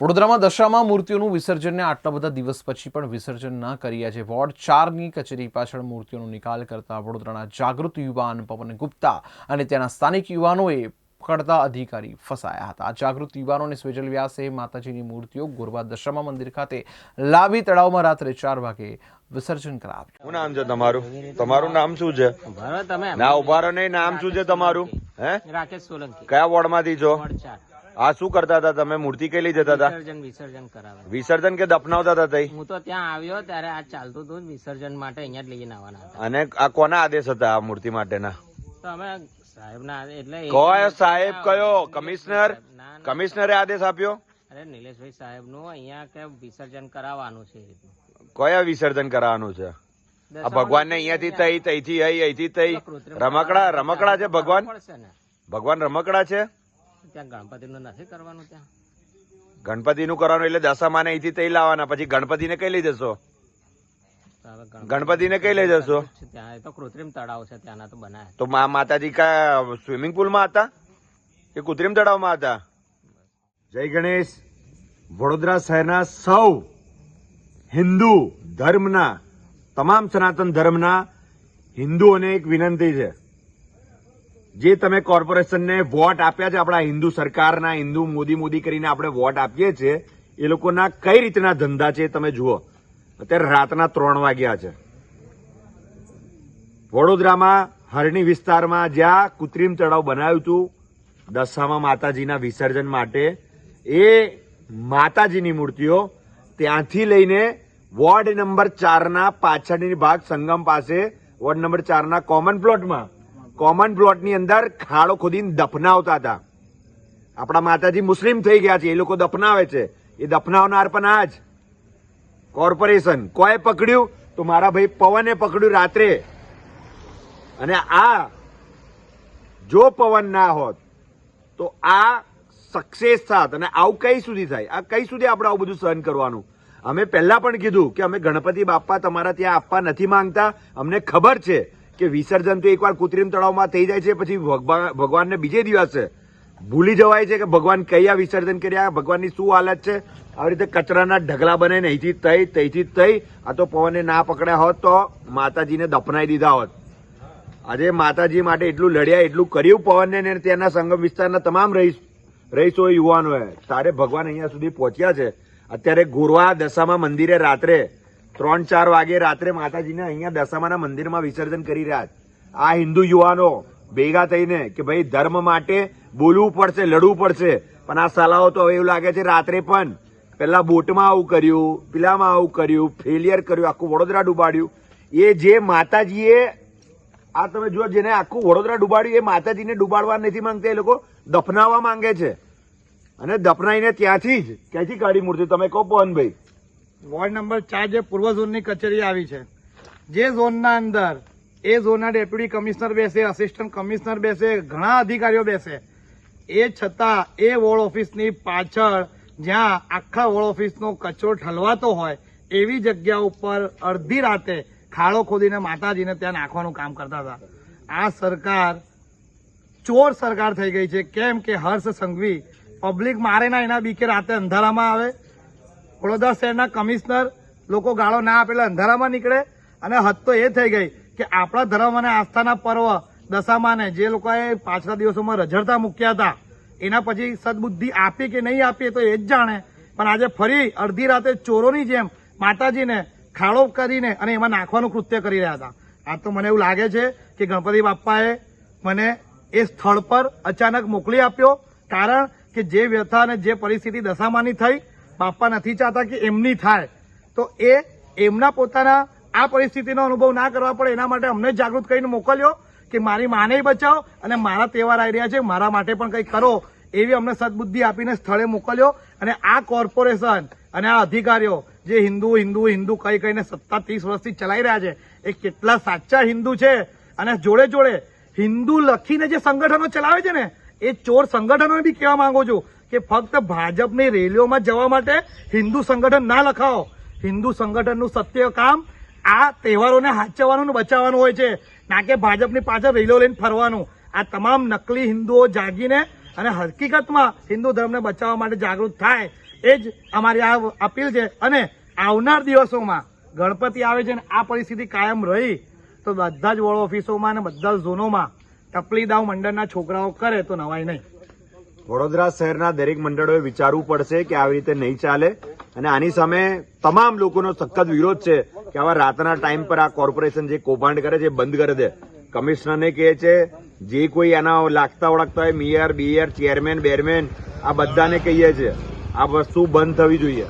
વડોદરામાં દશામાં મૂર્તિઓનું વિસર્જનને આટલા બધા દિવસ પછી પણ વિસર્જન ન કરી આજે વોર્ડ ચારની કચેરી પાછળ મૂર્તિઓનો નિકાલ કરતા વડોદરાના જાગૃત યુવાન પવન ગુપ્તા અને તેના સ્થાનિક યુવાનોએ પકડતા અધિકારી ફસાયા હતા. આ જાગૃત યુવાનોને સ્વેજલ વ્યાસે માતાજીની મૂર્તિઓ ગોરવા દશામા મંદિર ખાતે લાવી તળાવમાં રાત્રે ચાર વાગે વિસર્જન કરાવ્યું. શું નામ છે તમારું? તમારું નામ શું છે? ના ઊભા નહીં. નામ શું છે તમારું? હે? રાકેશ સોલંકી. કયા વોર્ડમાંથી છો? વોર્ડ ચાર. આ શું કરતા હતા? તમે મૂર્તિ કઈ લઈ જતા હતા? વિસર્જન વિસર્જન કરાવે વિસર્જન કે દફનાવતા હતા તઈ? હું તો ત્યાં આવ્યો ત્યારે આ ચાલતું હતું વિસર્જન માટે અહીંયા જ લઈને આવવાના હતા. અને આ કોના આદેશ હતા આ મૂર્તિ માટેના? તો અમે સાહેબ ના એટલે કયો સાહેબ કયો? કમિશનર. કમિશનરે આદેશ આપ્યો? અરે નિલેશભાઈ સાહેબનું અહીંયા કે વિસર્જન કરાવવાનું છે કયા વિસર્જન કરાવવાનું છે? આ ભગવાન ને અહીંયાથી તઈ તઈથી અહીં અહીંથી તઈ. રમકડા રમકડા છે ભગવાન? ભગવાન રમકડા છે? ત્યાં ગણપતિ નું નથી કરવાનું ત્યાં? ગણપતિનું કરવાનું એટલે દશામાને અહીંથી તઈ લાવવાના. પછી ગણપતિને કઈ લઈ જશો? ગણપતિને કઈ લઈ જશો? ત્યાં. એ તો કૃત્રિમ તળાવ છે ત્યાંના તો બનાય તો મા માતાજી કા સ્વિમિંગ પુલમાં હતા? કે કૃત્રિમ તળાવમાં હતા? જય ગણેશ. વડોદરા શહેરના સૌ હિન્દુ ધર્મના તમામ સનાતન ધર્મના હિન્દુઓને એક વિનંતી છે. જે તમે કોર્પોરેશનને વોટ આપ્યા છે, આપણા હિન્દુ સરકારના, હિન્દુ મોદી મોદી કરીને આપણે વોટ આપીએ છીએ, એ લોકોના કઈ રીતના ધંધા છે તમે જુઓ. અત્યારે રાતના ત્રણ વાગ્યા છે. વડોદરામાં હરણી વિસ્તારમાં જ્યાં કૃત્રિમ તળાવ બનાવ્યું હતું, દશામાં માતાજીના વિસર્જન માટે, એ માતાજીની મૂર્તિઓ ત્યાંથી લઈને વોર્ડ નંબર ચારના પાછળની ભાગ સંગમ પાસે, વોર્ડ નંબર ચારના કોમન પ્લોટમાં કોમન પ્લોટની અંદર ખાડો ખોદીને દફનાવતા હતા. આપણા માતાજી મુસ્લિમ થઈ ગયા છે, એ લોકો દફનાવે છે. એ દફનાવનાર પણ આ જ. કોર્પોરેશન, કોએ પકડ્યું? તો મારા ભાઈ પવને પકડ્યું રાત્રે. અને આ, જો પવન ના હોત, તો આ સક્સેસ થાત અને આવું કઈ સુધી થાય? આ કઈ સુધી આપણે આવું બધું સહન કરવાનું? અમે પહેલા પણ કીધું કે અમે ગણપતિ બાપ્પા તમારા ત્યાં આપવા નથી માંગતા. અમને ખબર છે. કે વિસર્જન તો એકવાર કૃત્રિમ તળાવમાં થઈ જાય છે, પછી ભગવાન, ભગવાનને બીજે દિવસે ભૂલી જવાય છે કે ભગવાન કયા વિસર્જન કર્યા, ભગવાનની શું હાલત છે? આવી રીતે કચરાના ઢગલા બનાવીને અહીંથી તઈ, તઈથી તઈ. આ તો પવને ના પકડ્યા હોત તો માતાજીને દફનાઈ દીધા હોત. આજે માતાજી માટે એટલું લડ્યા, એટલું કર્યું પવનને ને ત્યાંના સંગમ વિસ્તારના તમામ રહીશ, રહીશો, યુવાનોએ. તારે ભગવાન અહીંયા સુધી પહોંચ્યા છે. અત્યારે ગોરવા દશામાં મંદિરે રાત્રે ત્રણ ચાર વાગે રાત્રે માતાજીને અહીંયા દશામાના મંદિરમાં વિસર્જન કરી રહ્યા આ હિન્દુ યુવાનો ભેગા થઈને કે ભાઈ ધર્મ માટે બોલવું પડશે, લડવું પડશે, પણ આ સલાહો તો હવે એવું લાગે છે રાત્રે પણ પેલા બોટમાં આવું કર્યું, પેલામાં આવું કર્યું ફેલિયર કર્યું, આખું વડોદરા ડૂબાડ્યું. એ જે માતાજીએ, આ તમે જુઓ જેને આખું વડોદરા ડૂબાડ્યું, એ માતાજીને ડૂબાડવા નથી માંગતા એ લોકો, દફનાવવા માંગે છે. અને દફનાઈને ત્યાંથી જ, ક્યાંથી કાઢી મૂર્તિ? તમે કહો પવનભાઈ. વોર્ડ નંબર ચાર જે પૂર્વ ઝોનની કચેરી આવી છે. જે ઝોનના અંદર એ ઝોનના ડેપ્યુટી કમિશનર બેસે અસિસ્ટન્ટ કમિશનર બેસે, ઘણા અધિકારીઓ બેસે. એ છતાં એ વોર્ડ ઓફિસની પાછળ જ્યાં આખા વોર્ડ ઓફિસનો કચરો ઠલવાતો હોય, એવી જગ્યા ઉપર અડધી રાતે ખાડો ખોદીને માતાજીને ત્યાં નાખવાનું કામ કરતા હતા. આ સરકાર, ચોર સરકાર થઈ ગઈ છે. કેમ કે હર્ષ સંઘવી પબ્લિક મારે ના એના બીકે રાતે અંધારામાં આવે વડોદરા શહેરના કમિશનર લોકો ગાળો ના આપેલા અંધારામાં નીકળે અને હદ તો એ થઈ ગઈ કે આપણા ધર્મ અને આસ્થાના પર્વ દશામાને જે લોકોએ પાછલા દિવસોમાં રઝળતા મૂક્યા હતા, એના પછી સદબુદ્ધિ આપી કે નહીં આપી તો એ જ જાણે. પણ આજે ફરી અડધી રાતે ચોરોની જેમ માતાજીને ખાડો કરીને અને એમાં નાખવાનું કૃત્ય કરી રહ્યા હતા. આ તો મને એવું લાગે છે કે ગણપતિ બાપ્પાએ મને એ સ્થળ પર અચાનક મોકલી આપ્યો, કારણ કે જે વ્યથા અને જે પરિસ્થિતિ દશામાની થઈ બાપા નથી ચાહતા કે એમની થાય. તો એ એમના પોતાના આ પરિસ્થિતિનો અનુભવ ના કરવા પડે એના માટે અમને જાગૃત કરીને મોકલ્યો કે મારી માને બચાવો અને મારા તહેવાર આવી રહ્યા છે, મારા માટે પણ કંઈક કરો એવી અમને સદબુદ્ધિ આપીને સ્થળે મોકલ્યો અને આ કોર્પોરેશન અને આ અધિકારીઓ જે હિન્દુ હિન્દુ હિન્દુ કઈ કઈને સત્તા ત્રીસ વર્ષથી ચલાવી રહ્યા છે, એ કેટલા સાચા હિન્દુ છે? અને જોડે જોડે હિન્દુ લખીને જે સંગઠનો ચલાવે છે ને, એ ચોર સંગઠનો બી કહેવા માંગુ છું. કે ફક્ત ભાજપની રેલીઓમાં જવા માટે હિન્દુ સંગઠન ના લખાવો. હિન્દુ સંગઠનનું સત્ય કામ આ તહેવારોને હાચવવાનું બચાવવાનું હોય છે. ના કે ભાજપની પાછળ રેલીઓ લઈને ફરવાનું. આ તમામ નકલી હિન્દુઓ જાગીને અને હકીકતમાં હિન્દુ ધર્મને બચાવવા માટે જાગૃત થાય. એ જ અમારી આ અપીલ છે. અને આવનાર દિવસોમાં ગણપતિ આવે છે અને આ પરિસ્થિતિ કાયમ રહી, તો બધા જ વોર્ડ ઓફિસોમાં અને બધા જ ઝોનોમાં ટપલી દાવ મંડળના છોકરાઓ કરે તો નવાય નહીં. વડોદરા શહેરના દરેક મંડળોએ વિચારવું પડશે કે આવી રીતે નહીં ચાલે. અને આની સામે તમામ લોકોનો સખત વિરોધ છે કે આવા રાતના ટાઈમ પર આ કોર્પોરેશન જે કૌભાંડ કરે છે બંધ કરી દે. કમિશનરને કહે છે, જે કોઈ એના લાગતા ઓળખતા હોય, મેયર, બીયર, ચેરમેન, બેરમેન, આ બધાને કહીએ છે આ વસ્તુ બંધ થવી જોઈએ.